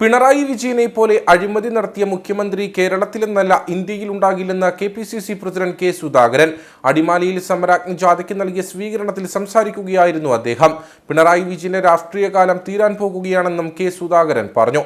പിണറായി വിജയനെ പോലെ അഴിമതി നടത്തിയ മുഖ്യമന്ത്രി കേരളത്തിലെന്നല്ല ഇന്ത്യയിൽ ഉണ്ടാകില്ലെന്ന് K P C C president K Sudhakaran. അടിമാലിയിൽ സമരാജ്ഞി ജാഥയ്ക്ക് നൽകിയ സ്വീകരണത്തിൽ സംസാരിക്കുകയായിരുന്നു അദ്ദേഹം. പിണറായി വിജയന്റെ രാഷ്ട്രീയകാലം തീരാൻ പോകുകയാണെന്നും കെ സുധാകരൻ പറഞ്ഞു.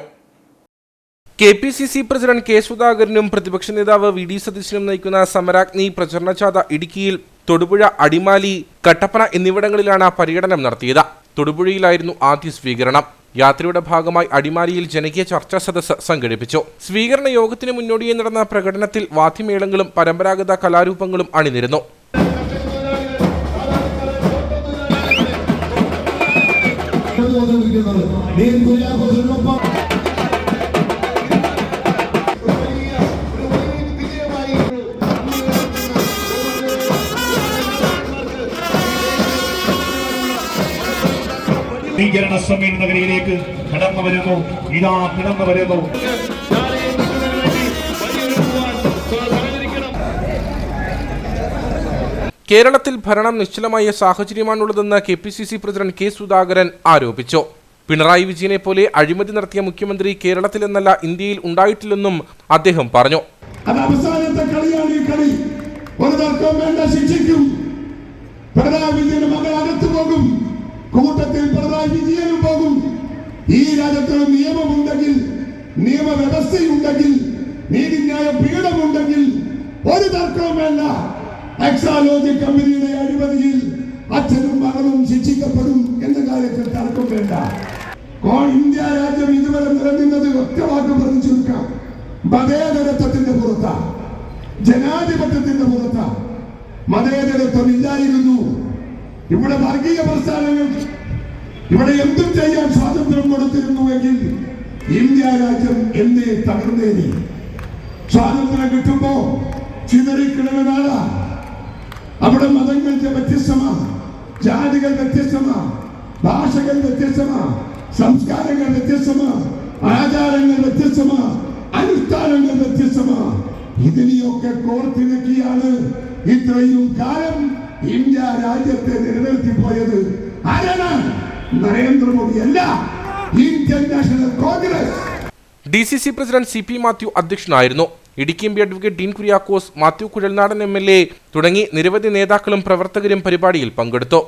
K P C C president K സുധാകരനും പ്രതിപക്ഷ നേതാവ് വി ഡി സതീശനും നയിക്കുന്ന സമരാഗ്നി പ്രചരണ ജാഥ ഇടുക്കിയിൽ തൊടുപുഴ അടിമാലി കട്ടപ്പന എന്നിവിടങ്ങളിലാണ് പര്യടനം നടത്തിയത്. തൊടുപുഴയിലായിരുന്നു ആദ്യ സ്വീകരണം. യാത്രയുടെ ഭാഗമായി അടിമാലിയിൽ ജനകീയ ചർച്ചാ സദസ്സ് സംഘടിപ്പിച്ചു. സ്വീകരണ യോഗത്തിന് മുന്നോടിയായി നടന്ന പ്രകടനത്തിൽ വാദ്യമേളങ്ങളും പരമ്പരാഗത കലാരൂപങ്ങളും അണിനിരുന്നു. നീൻ സമ്മേളന നഗരിയിലേക്ക് കടന്നു വരുന്നു. ഇതാ കടന്നു വരുന്നു. കേരളത്തിൽ ഭരണം നിശ്ചലമായ സാഹചര്യമാണുള്ളതെന്ന് K P C C president K Sudhakaran ആരോപിച്ചു. പിണറായി വിജയനെ പോലെ അഴിമതി നടത്തിയ മുഖ്യമന്ത്രി കേരളത്തിലെന്നല്ല ഇന്ത്യയിൽ ഉണ്ടായിട്ടില്ലെന്നും അദ്ദേഹം പറഞ്ഞു. അത് അവസാനത്തെ കളിയാണ് ഈ കളി. ഒരു തർക്കവും വേണ്ട ശിക്ഷിക്കും. പിണറായി വിജയന്റെ മകൾ അകത്തു പോകും. കൂട്ടത്തിൽ പിണറായി വിജയനും പോകും. ഈ രാജ്യത്ത് നിയമമുണ്ടെങ്കിൽ നിയമവ്യവസ്ഥയുണ്ടെങ്കിൽ നീതിന്യായ പീഠമുണ്ടെങ്കിൽ ഒരു തർക്കവുമല്ല എക്സാലോജി കമ്പനിയുടെ അഴിമതിയിൽ അച്ഛനും മകളും ശിക്ഷിക്കപ്പെടും എന്ന കാര്യത്തിൽ തർക്കം വേണ്ട. ഇന്ത്യ രാജ്യം ഇതുവരെ നിലനിന്നത് ഒറ്റ വാക്ക് പറഞ്ഞു ചുരുക്കാം. മതേതരത്വത്തിന്റെ പുറത്താ. ജനാധിപത്യത്തിന്റെ പുറത്താ. മതേതരത്വം ഇല്ലായിരുന്നു. ഇവിടെ വർഗീയ പ്രസ്ഥാനങ്ങൾ ഇവിടെ എന്തും ചെയ്യാൻ സ്വാതന്ത്ര്യം കൊടുത്തിരുന്നുവെങ്കിൽ ഇന്ത്യ രാജ്യം എന്നെ തകർന്നേനി. സ്വാതന്ത്ര്യം കിട്ടുമ്പോ ചിതറിക്കിടന്നതാള അവിടെ മതങ്ങൾക്ക് വ്യത്യസ്തമാ ജാതികൾ വ്യത്യസ്തമാ ഭാഷകൾ വ്യത്യസ്തമാ സംസ്കാരങ്ങൾ വ്യത്യസ്തമാ ആചാരങ്ങൾ വ്യത്യസ്തമാ അനുഷ്ഠാനങ്ങൾ വ്യത്യസ്തമാ. ഇതിനെയൊക്കെ കോർത്തിണക്കിയാണ് ഇത്രയും കാലം ഇന്ത്യ രാജ്യത്തെ നിലനിർത്തി പോയത് ആരാണ് നരേന്ദ്രമോദി അല്ല Indian national Congress. D C C president C P Mathew അധ്യക്ഷനായിരുന്നു. Idukki M P advocate Dean Kuriakose Mathew Kuzhalnadan M L A തുടങ്ങി നിരവധി നേതാക്കളും പ്രവർത്തകരും പരിപാടിയിൽ പങ്കെടുത്തു.